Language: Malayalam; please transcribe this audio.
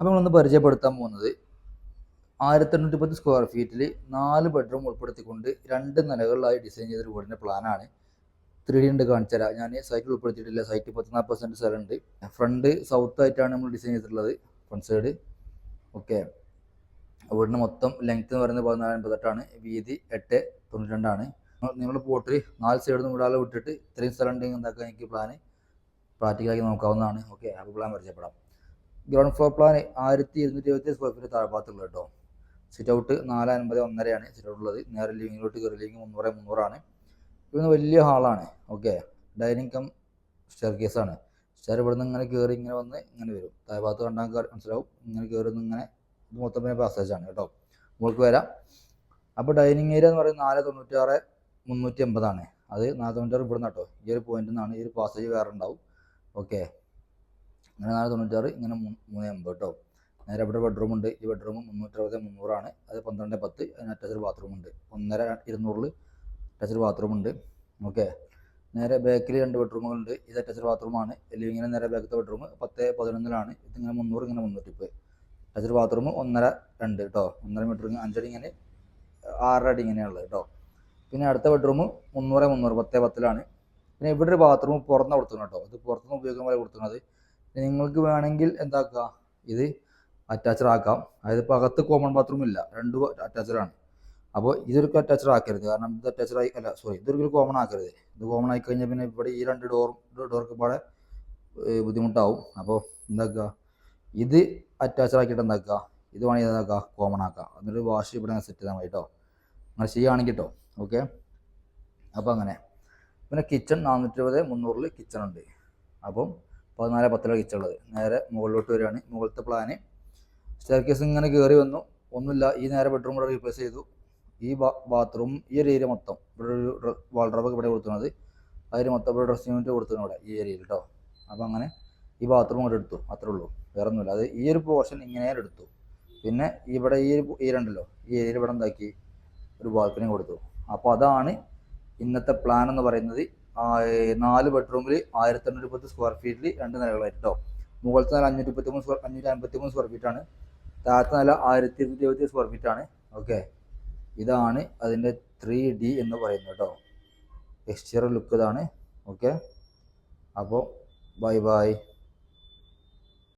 അപ്പോൾ നമ്മളൊന്ന് പരിചയപ്പെടുത്താൻ പോകുന്നത് ആയിരത്തി എണ്ണൂറ്റി പത്ത് സ്ക്വയർ ഫീറ്റിൽ നാല് ബെഡ്റൂം ഉൾപ്പെടുത്തിക്കൊണ്ട് രണ്ട് നിലകളിലായി ഡിസൈൻ ചെയ്തൊരു വീടിന്റെ പ്ലാനാണ് ത്രീ ഡി ഉണ്ട് കാണിച്ചു ഞാൻ സൈറ്റിൽ ഉൾപ്പെടുത്തിയിട്ടില്ല. സൈറ്റ് പത്തിനാല് പെർസെന്റ് സ്ഥലമുണ്ട് ഫ്രണ്ട് സൗത്ത് ആയിട്ടാണ് നമ്മൾ ഡിസൈൻ ചെയ്തിട്ടുള്ളത്. ഫ്രണ്ട് സൈഡ് ഓക്കെ വീടിന് മൊത്തം ലെങ്ത് എന്ന് പറയുന്നത് പതിനാല് എൺപത്തെട്ടാണ് വീതി എട്ട് തൊണ്ണൂറ്റി രണ്ടാണ് നിങ്ങൾ പോട്ടിൽ നാല് സൈഡിൽ നിന്ന് വിടാതെ വിട്ടിട്ട് ഇത്രയും സ്ഥലം ഉണ്ടെങ്കിൽ എന്താക്കാൻ എനിക്ക് പ്ലാന് പ്രാക്ടിക്കലാക്കി നോക്കാവുന്നതാണ്. ഓക്കെ അപ്പോൾ പ്ലാൻ പരിചയപ്പെടാം. ഗ്രൗണ്ട് ഫ്ലോർ പ്ലാൻ ആയിരത്തി ഇരുന്നൂറ്റി ഇരുപത്തി സ്ക്വയർ ഫീറ്റ് താഴ്ഭാഗത്തുള്ള കേട്ടോ. സിറ്റ് ഔട്ട് നാല് അൻപത് ഒന്നരയാണ് സിറ്റ് ഔട്ട് ഉള്ളത്. നേരെ ലിവിങ്ങിലോട്ട് കയറി ലിവിങ് മുന്നൂറ് മുന്നൂറാണ്. ഇവിടുന്ന് വലിയ ഹാളാണ് ഓക്കെ ഡൈനിങ് കം സ്റ്റെയർ കേസാണ് സ്റ്റെയർ ഇവിടുന്ന് ഇങ്ങനെ കയറി ഇങ്ങനെ വന്ന് ഇങ്ങനെ വരും. താഴ്ഭാഗത്ത് കണ്ടാൽ മനസ്സിലാവും. ഇങ്ങനെ കയറി വന്ന് ഇങ്ങനെ ഇത് മൊത്തം പിന്നെ പാസേജാണ് കേട്ടോ. മുകൾക്ക് വരാം. അപ്പോൾ ഡൈനിങ് ഏരിയ എന്ന് പറയുന്നത് നാല് തൊണ്ണൂറ്റാറ് മുന്നൂറ്റി എൺപതാണ് അത് നാല് തൊണ്ണൂറ്റാറ് ഇവിടുന്ന് കേട്ടോ. ഈ ഒരു പോയിന്റിൽ നിന്നാണ് ഈ ഒരു പാസേജ് വേറെ ഉണ്ടാവും. ഓക്കെ ഇങ്ങനെ നാല് തൊണ്ണൂറ്റാറ് ഇങ്ങനെ മൂന്ന് എൺപത് കേട്ടോ നേരെ ഇവിടെ ബെഡ്റൂം ഉണ്ട്. ഈ ബെഡ്റൂം മുന്നൂറ്ററുപത് മുന്നൂറാണ്. അത് പന്ത്രണ്ട് പത്ത് അതിന് അറ്റാച്ച്ഡ് ബാത്റൂം ഉണ്ട്. ഒന്നര ഇരുന്നൂറിൽ അറ്റാച്ച്ഡ് ബാത്റൂം ഉണ്ട്. ഓക്കെ നേരെ ബാക്കിൽ രണ്ട് ബെഡ്റൂമുകളുണ്ട് ഇത് അറ്റാച്ച്ഡ് ബാത്റൂമാണ് ലിവിങ്ങിന് നേരെ ബാക്കത്തെ ബെഡ്റൂം പത്ത് പതിനൊന്നിലാണ്. ഇതിങ്ങനെ മുന്നൂറ് ഇങ്ങനെ മുന്നൂറ്റിപ്പ് അറ്റാച്ച്ഡ് ബാത്റൂം ഒന്നര രണ്ട് കേട്ടോ ഒന്നര മീറ്റർ അഞ്ചടി ഇങ്ങനെ ആറര അടി ഇങ്ങനെയുള്ളത് കേട്ടോ പിന്നെ അടുത്ത ബെഡ്റൂം മുന്നൂറ് മുന്നൂറ് പത്ത് പത്തിലാണ്. പിന്നെ ഇവിടെ ഒരു ബാത്റൂം പുറത്തുനിന്ന് കൊടുക്കുന്നത് കേട്ടോ ഇത് പുറത്തുനിന്ന് ഉപയോഗിക്കാൻ പോലെ കൊടുക്കുന്നത് നിങ്ങൾക്ക് വേണമെങ്കിൽ എന്താക്കുക? ഇത് അറ്റാച്ചഡ് ആക്കാം. അതായത് ഇപ്പോൾ അകത്ത് കോമൺ ബാത്റൂം ഇല്ല. രണ്ട് അറ്റാച്ചഡാണ് അപ്പോൾ ഇതൊരു അറ്റാച്ചഡ് ആക്കരുത്. കാരണം ഇത് അറ്റാച്ചഡ് ആയി അല്ല സോറി ഇതൊരു കോമൺ ആക്കരുത്. ഇത് കോമൺ ആയി കഴിഞ്ഞാൽ പിന്നെ ഇവിടെ ഈ രണ്ട് ഡോർ ഡോർക്ക് പാടെ ബുദ്ധിമുട്ടാവും. അപ്പോൾ എന്താക്കുക? ഇത് അറ്റാച്ചഡ് ആക്കിയിട്ട് എന്താക്കുക? ഇത് വേണമെങ്കിൽ എന്താക്കുക? കോമൺ ആക്കാം. എന്നിട്ട് വാഷ് ഇവിടെ സെറ്റ് ചെയ്താൽ മതി കേട്ടോ അങ്ങനെ ചെയ്യുകയാണെങ്കിൽ കേട്ടോ ഓക്കെ അപ്പോൾ അങ്ങനെ. പിന്നെ കിച്ചൺ നാനൂറ്റി ഇരുപത് മുന്നൂറിൽ കിച്ചൺ ഉണ്ട്. അപ്പം പതിനാല് പത്തിലാണ് കിച്ചുള്ളത്. നേരെ മുകളിലോട്ട് വരികയാണ്. മുകളിലത്തെ പ്ലാന് സ്റ്റെയർ ഇങ്ങനെ കയറി വന്നു. ഒന്നുമില്ല ഈ നേരെ ബെഡ്റൂം കൂടെ റീപ്ലേസ് ചെയ്തു. ഈ ബാത്റൂം ഈ ഒരു ഏരിയ മൊത്തം. ഇവിടെ ഒരു വാൾഡ്രോബൊക്കെ ഇവിടെ കൊടുക്കുന്നത് അതിന് മൊത്തം ഇവിടെ ഡ്രസ്സിംഗ് യൂണിറ്റ് കൊടുത്തു ഇവിടെ ഈ ഏരിയയിൽ കേട്ടോ അപ്പോൾ അങ്ങനെ ഈ ബാത്റൂം കൂടെ എടുത്തു. അത്രേ ഉള്ളൂ. വേറെ ഒന്നുമില്ല അത് ഈ ഒരു പോർഷൻ ഇങ്ങനെ എടുത്തു. പിന്നെ ഇവിടെ ഈ ഏരിയ ഉണ്ടല്ലോ ഈ ഏരിയയിൽ ഇവിടെ എന്താക്കി? ഒരു ബാൽക്കണി കൊടുത്തു. അപ്പോൾ അതാണ് ഇന്നത്തെ പ്ലാൻ എന്ന് പറയുന്നത്. നാല് ബെഡ്റൂമിൽ ആയിരത്തി എണ്ണൂറ്റി പത്ത് സ്ക്വയർ ഫീറ്റിൽ രണ്ട് നിലകളായിട്ട്. കേട്ടോ മുകളിലത്തെ നില അഞ്ഞൂറ്റി പത്തി മൂന്ന് സ്ക്വയർ അഞ്ഞൂറ്റി അമ്പത്തി മൂന്ന് സ്ക്വയർ ഫീറ്റ് ആണ്. താഴത്തെ നില ആയിരത്തി ഇരുന്നൂറ്റി എഴുപത്തി സ്ക്വയർ ഫീറ്റ് ആണ്. ഓക്കെ? ഇതാണ് അതിന്റെ ത്രീ ഡി എന്ന് പറയുന്നത് കേട്ടോ. എക്സ്റ്റീരിയർ ലുക്ക് ഇതാണ്. ഓക്കെ? അപ്പോൾ ബൈ ബൈ